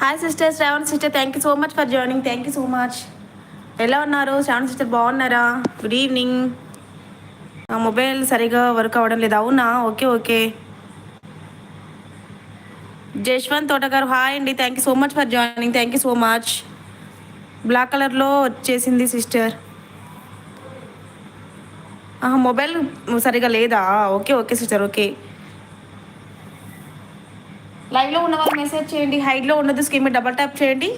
Hi sister Shravan sister thank you so much for joining thank you so much ఎలా ఉన్నారు? Shravan sister బాగున్నారా? Good evening mobile సరిగా work అవ్వడం లేదు. అవునా? ఓకే ఓకే జశ్వంత్ తోటగారు హాయ్ అండి. Thank you so much for joining thank you so much black కలర్లో వచ్చేసింది సిస్టర్ మొబైల్ సరిగా లేదా? ఓకే ఓకే సిస్టర్ ఓకే లైవ్లో ఉన్న వాళ్ళు మెసేజ్ చేయండి. హైట్లో ఉన్నది స్కీమ్ డబల్ ట్యాప్ చేయండి.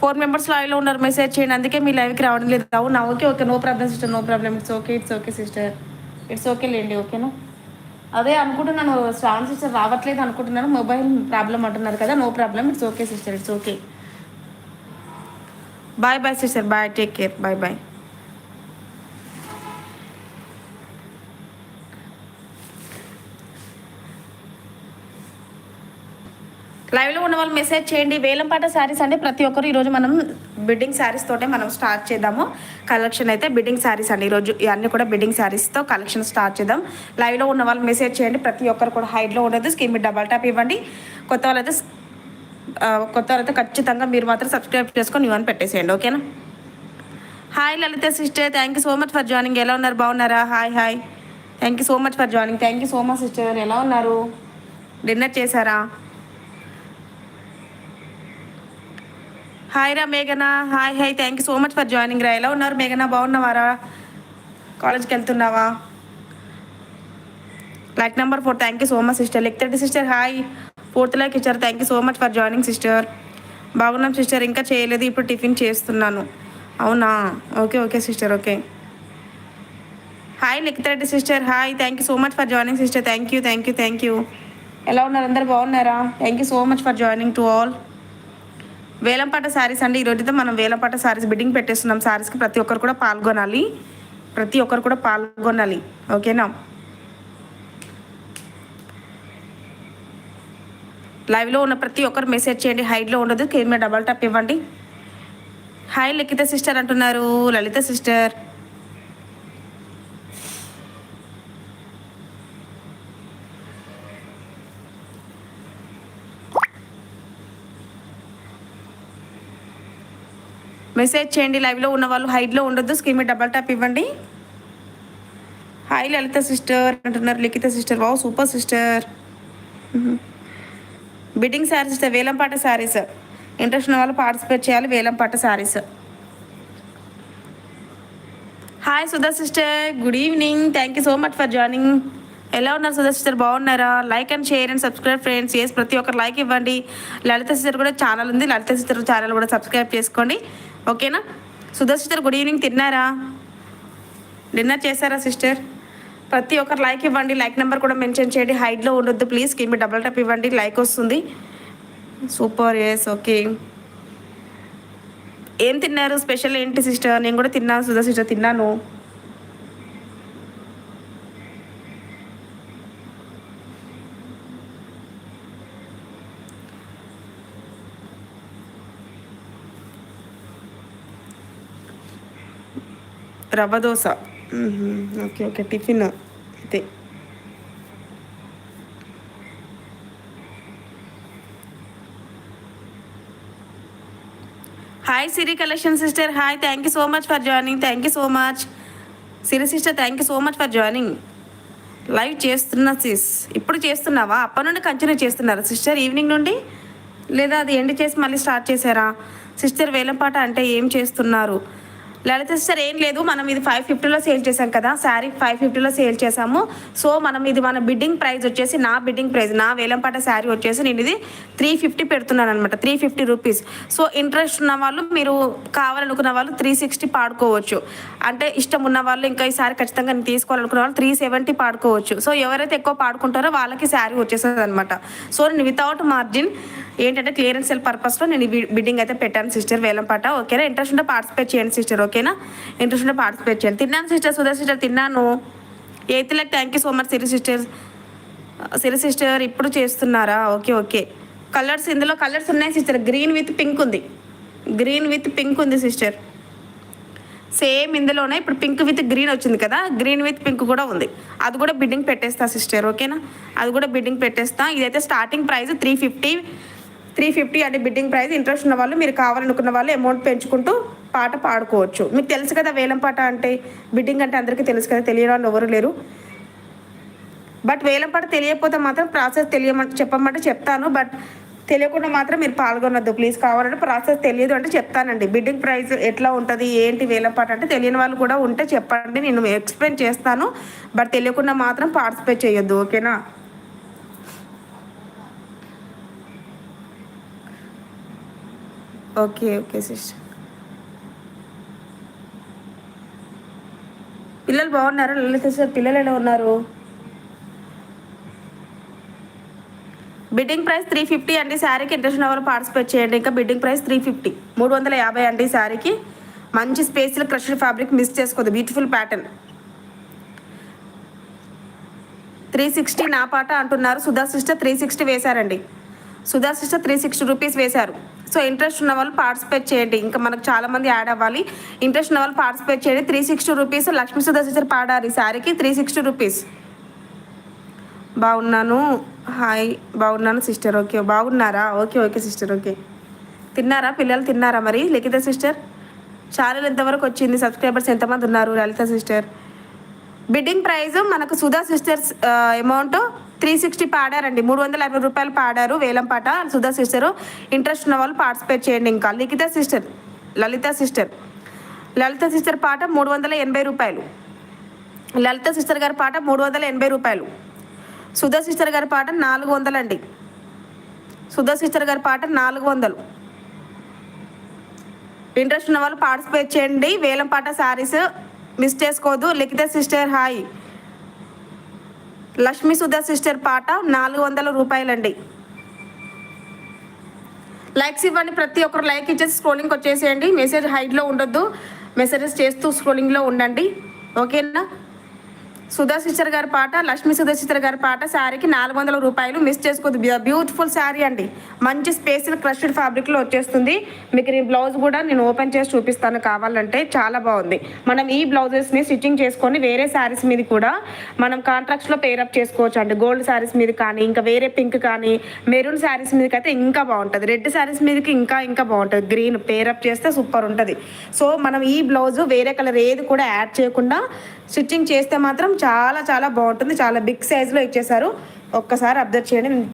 ఫోర్ మెంబర్స్ లైవ్లో ఉన్నారు. మెసేజ్ చేయండి. అందుకే మీ లైవ్కి రావడం లేదు. అవునా okay okay no problem sister no problem it's okay it's okay sister it's okay లేండి ఓకేనా అదే అనుకుంటున్నాను. శ్రావణ్ సిస్టర్ రావట్లేదు అనుకుంటున్నాను మొబైల్ ప్రాబ్లం అంటున్నారు కదా. No problem it's okay sister it's okay bye bye sister bye take care bye bye లైవ్లో ఉన్న వాళ్ళు మెసేజ్ చేయండి. వేలంపాట శారీస్ అంటే ప్రతి ఒక్కరు ఈరోజు మనం బిడ్డింగ్ శారీస్ తోటే మనం స్టార్ట్ చేద్దాము. కలెక్షన్ అయితే బిడ్డింగ్ శారీస్ అండి. ఈరోజు ఇవన్నీ కూడా బిడ్డింగ్ శారీస్తో కలెక్షన్ స్టార్ట్ చేద్దాం. లైవ్లో ఉన్న వాళ్ళు మెసేజ్ చేయండి. ప్రతి ఒక్కరు కూడా హైట్లో ఉండదు. స్కీమ్ డబల్ ట్యాప్ ఇవ్వండి. కొత్త వాళ్ళైతే కొత్త వాళ్ళైతే ఖచ్చితంగా మీరు మాత్రం సబ్స్క్రైబ్ చేసుకొని ఇవన్నీ పెట్టేసేయండి. ఓకేనా hi Lalitha sister thank you so much for joining ఎలా ఉన్నారు? బాగున్నారా? Hi hi thank you so much for joining thank you so much sister ఎలా ఉన్నారు? డిన్నర్ చేశారా? హాయ్ రా మేఘనా. Hi hi thank you so much for joining రా. ఎలా ఉన్నారు మేఘనా? బాగున్నావారా? కాలేజ్కి వెళ్తున్నావా? Like number four thank you so much sister like thirty sister hi fourth like ఇచ్చారు thank you so much for joining sister బాగున్నాం సిస్టర్ ఇంకా చేయలేదు ఇప్పుడు టిఫిన్ చేస్తున్నాను. అవునా? Okay okay sister okay hi Lekkireddy sister hi thank you so much for joining sister thank you thank you thank you ఎలా ఉన్నారు? అందరు బాగున్నారా? Thank you so much for joining to all వేలంపాట శారీస్ అండి. ఈరోజుతో మనం వేలంపాట శారీస్ బిడ్డింగ్ పెట్టేస్తున్నాం. శారీస్కి ప్రతి ఒక్కరు కూడా పాల్గొనాలి. ప్రతి ఒక్కరు కూడా పాల్గొనాలి. ఓకేనా? లైవ్లో ఉన్న ప్రతి ఒక్కరు మెసేజ్ చేయండి. హైట్లో ఉండదు. కేర్ డబల్ టాప్ ఇవ్వండి. హాయ్ లిఖిత సిస్టర్ అంటున్నారు. లలిత సిస్టర్ మెసేజ్ చేయండి లైవ్లో ఉన్న వాళ్ళు హైట్లో ఉండొద్దు. స్క్రీన్ మీద డబల్ ట్యాప్ ఇవ్వండి. హాయ్ లలిత సిస్టర్ అంటున్నారు. Likhitha sister wow super sister bidding saris వేలంపాట శారీస్ ఇంట్రెస్ట్ ఉన్న వాళ్ళు పార్టిసిపేట్ చేయాలి. వేలంపాట saris hi Sudha sister good evening thank you so much for joining ఎలా ఉన్నారు సుధా సిస్టర్ బాగున్నారా? Like and share and subscribe friends yes ప్రతి ఒక్కరు లైక్ ఇవ్వండి. లలిత సిస్టర్ కూడా ఛానల్ ఉంది. లలిత సిస్టర్ ఛానల్ కూడా సబ్స్క్రైబ్ చేసుకోండి. ఓకేనా? Sudha sister good evening. తిన్నారా? డిన్నర్ చేశారా సిస్టర్? ప్రతి ఒక్కరు లైక్ ఇవ్వండి లైక్ నెంబర్ కూడా మెన్షన్ చేయండి. హైట్లో ఉండొద్దు ప్లీజ్. కింద డబల్ టప్ ఇవ్వండి లైక్ వస్తుంది. సూపర్ ఎస్ ఓకే ఏం తిన్నారు? స్పెషల్ ఏంటి సిస్టర్? నేను కూడా తిన్నాను సుధా సిస్టర్ తిన్నాను. Rava dosa. Okay okay. Tiffin. అయితే. Hi Siri collection sister. Hi. Thank you so much for joining thank you so much Siri sister thank you so much for joining live చేస్తున్నా sis ఇప్పుడు చేస్తున్నావా? అప్పటి నుండి continue చేస్తున్నారా sister evening నుండి? లేదా అది ఎండ్ చేసి మళ్ళీ స్టార్ట్ చేశారా? సిస్టర్ వేలంపాట అంటే ఏం చేస్తున్నారు? లలిత సిస్టర్ ఏం లేదు. మనం ఇది ఫైవ్ ఫిఫ్టీలో సేల్ చేసాం కదా. శారీ ఫైవ్ ఫిఫ్టీలో సేల్ చేసాము సో మనం ఇది మన బిడ్డింగ్ ప్రైస్ వచ్చేసి నా బిడ్డింగ్ ప్రైస్ నా వేలంపాట శారీ వచ్చేసి నేను ఇది త్రీ ఫిఫ్టీ పెడుతున్నాను అనమాట three fifty rupees so interest ఉన్న వాళ్ళు మీరు కావాలనుకున్న వాళ్ళు త్రీ సిక్స్టీ పాడుకోవచ్చు. అంటే ఇష్టం ఉన్న వాళ్ళు ఇంకా ఈ శారీ ఖచ్చితంగా నేను తీసుకోవాలనుకున్న వాళ్ళు త్రీ సెవెంటీ పాడుకోవచ్చు. సో ఎవరైతే ఎక్కువ పాడుకుంటారో వాళ్ళకి శారీ వచ్చేస్తుంది అనమాట సో నేను వితౌట్ మార్జిన్ ఏంటంటే క్లియరెన్స్ సెల్ పర్పస్లో నేను బిడ్డింగ్ అయితే పెట్టాను సిస్టర్ వేలంపాట. ఓకేనా? ఇంట్రెస్ట్ ఉంటే పార్టిసిపేట్ చేయండి సిస్టర్ ఓకేనా? ఇంట్రెస్ట్ ఉంటే పార్టిసిపేట్ చేయండి. తిన్నాను సిస్టర్ సుధా సిస్టర్ తిన్నాను. Eighth like thank you so much Siri sister. Siri sister ఇప్పుడు చేస్తున్నారా? Okay okay. కలర్స్ ఇందులో కలర్స్ ఉన్నాయి సిస్టర్. గ్రీన్ విత్ పింక్ ఉంది. గ్రీన్ విత్ పింక్ ఉంది సిస్టర్. సేమ్ ఇందులోనే ఇప్పుడు పింక్ విత్ గ్రీన్ వచ్చింది కదా? గ్రీన్ విత్ పింక్ కూడా ఉంది. అది కూడా బిడ్డింగ్ పెట్టేస్తా సిస్టర్ ఓకేనా? అది కూడా బిడ్డింగ్ పెట్టేస్తా. ఇదైతే starting price three fifty. Three fifty అంటే బిడ్డింగ్ ప్రైస్ ఇంట్రెస్ట్ ఉన్న వాళ్ళు మీరు కావాలనుకున్న వాళ్ళు అమౌంట్ పెంచుకుంటూ పాట పాడుకోవచ్చు. మీకు తెలుసు కదా వేలం పాట అంటే బిడ్డింగ్ అంటే అందరికీ తెలుసు కదా తెలియని వాళ్ళు ఎవరు లేరు. బట్ వేలం పాట తెలియకపోతే మాత్రం ప్రాసెస్ తెలియమంటే చెప్పమంటే చెప్తాను. బట్ తెలియకుండా మాత్రం మీరు పాల్గొనొద్దు. ప్లీజ్ కావాలంటే ప్రాసెస్ తెలియదు అంటే చెప్తానండి. బిడ్డింగ్ ప్రైస్ ఎట్లా ఉంటుంది ఏంటి వేలం పాట అంటే తెలియని వాళ్ళు కూడా ఉంటే చెప్పండి. నేను ఎక్స్ప్లెయిన్ చేస్తాను. బట్ తెలియకుండా మాత్రం పార్టిసిపేట్ చేయొద్దు ఓకేనా ఓకే ఓకే సిస్టర్. పిల్లలు బాగున్నారా? లలిత సార్ పిల్లలు ఎలా ఉన్నారు? బిడ్డింగ్ ప్రైస్ త్రీ ఫిఫ్టీ అండి శారీకి. ఇంట్రెస్ట్ అవర్ పార్టిసిపేట్ చేయండి. ఇంకా బిడ్డింగ్ ప్రైస్ త్రీ ఫిఫ్టీ. మూడు వందల యాభై అండి శారీకి. మంచి స్పేస్లో క్రష్డ్ ఫ్యాబ్రిక్ మిస్ చేసుకోదు బ్యూటిఫుల్ ప్యాటర్న్. త్రీ సిక్స్టీ నా పాట అంటున్నారు. సుధా సిస్టర్ త్రీ సిక్స్టీ వేశారండి. Sudha sister three sixty rupees వేశారు. సో ఇంట్రెస్ట్ ఉన్న వాళ్ళు పార్టిసిపేట్ చేయండి. ఇంకా మనకు చాలా మంది యాడ్ అవ్వాలి. ఇంట్రెస్ట్ ఉన్న వాళ్ళు పార్టిసిపేట్ చేయండి. Three sixty rupees Lakshmi Sudha sister పాడారు ఈ శారీకి త్రీ సిక్స్టీ రూపీస్ బాగున్నాను. హాయ్ బాగున్నాను సిస్టర్ ఓకే బాగున్నారా? ఓకే ఓకే సిస్టర్ ఓకే తిన్నారా? పిల్లలు తిన్నారా మరి? లిఖిత సిస్టర్ ఛానల్ ఎంతవరకు వచ్చింది? సబ్స్క్రైబర్స్ ఎంతమంది ఉన్నారు? లలిత సిస్టర్ బిడ్డింగ్ ప్రైస్ మనకు Sudha sisters amount uh, three sixty పాడారండి. మూడు వందల యాభై రూపాయలు పాడారు వేలం పాట. సుధా సిస్టర్ ఇంట్రెస్ట్ ఉన్న వాళ్ళు పార్టిసిపేట్ చేయండి ఇంకా. Likhita sister Lalitha sister. Lalitha sister పాట మూడు వందల ఎనభై రూపాయలు. లలిత సిస్టర్ గారి పాట మూడు వందల ఎనభై రూపాయలు. సుధా సిస్టర్ గారి పాట నాలుగు వందలండి సుధా సిస్టర్ గారి పాట నాలుగు వందలు. ఇంట్రెస్ట్ ఉన్న వాళ్ళు పార్టిసిపేట్ చేయండి. వేలం పాట శారీస్ మిస్ చేసుకోవద్దు. Likhita sister hi. Lakshmi Sudha sister పాట నాలుగు వందల రూపాయలండి. లైక్స్ ఇవ్వండి ప్రతి ఒక్కరు లైక్ ఇచ్చేసి స్క్రోలింగ్ వచ్చేసేయండి మెసేజ్ హైట్లో ఉండొద్దు. మెసేజెస్ చేస్తూ స్క్రోలింగ్లో ఉండండి. ఓకేనా సుధా సిస్టర్ గారి పాట లక్ష్మీ సుధా సిస్టర్ గారి పాట శారీకి నాలుగు వందల రూపాయలు మిస్ చేసుకోవద్దు బ్యూటిఫుల్ శారీ అండి. మంచి స్పేస్ క్రష్డ్ ఫ్యాబ్రిక్లో వచ్చేస్తుంది. మీకు ఈ బ్లౌజ్ కూడా నేను ఓపెన్ చేసి చూపిస్తాను. కావాలంటే చాలా బాగుంది. మనం ఈ బ్లౌజెస్ని స్టిచ్చింగ్ చేసుకొని వేరే శారీస్ మీద కూడా మనం కాంట్రాక్ట్స్లో పేరప్ చేసుకోవచ్చు అండి గోల్డ్ శారీస్ మీద కానీ ఇంకా వేరే పింక్ కానీ మెరూన్ శారీస్ మీదకి అయితే ఇంకా బాగుంటుంది. రెడ్ శారీస్ మీదకి ఇంకా ఇంకా బాగుంటుంది. గ్రీన్ పేరప్ చేస్తే సూపర్ ఉంటుంది. సో మనం ఈ బ్లౌజ్ వేరే కలర్ ఏది కూడా యాడ్ చేయకుండా స్టిచ్చింగ్ చేస్తే మాత్రం చాలా చాలా బాగుంటుంది. చాలా బిగ్ సైజులో ఇచ్చేసారు ఒక్కసారి అబ్జర్వ్ చేయండి.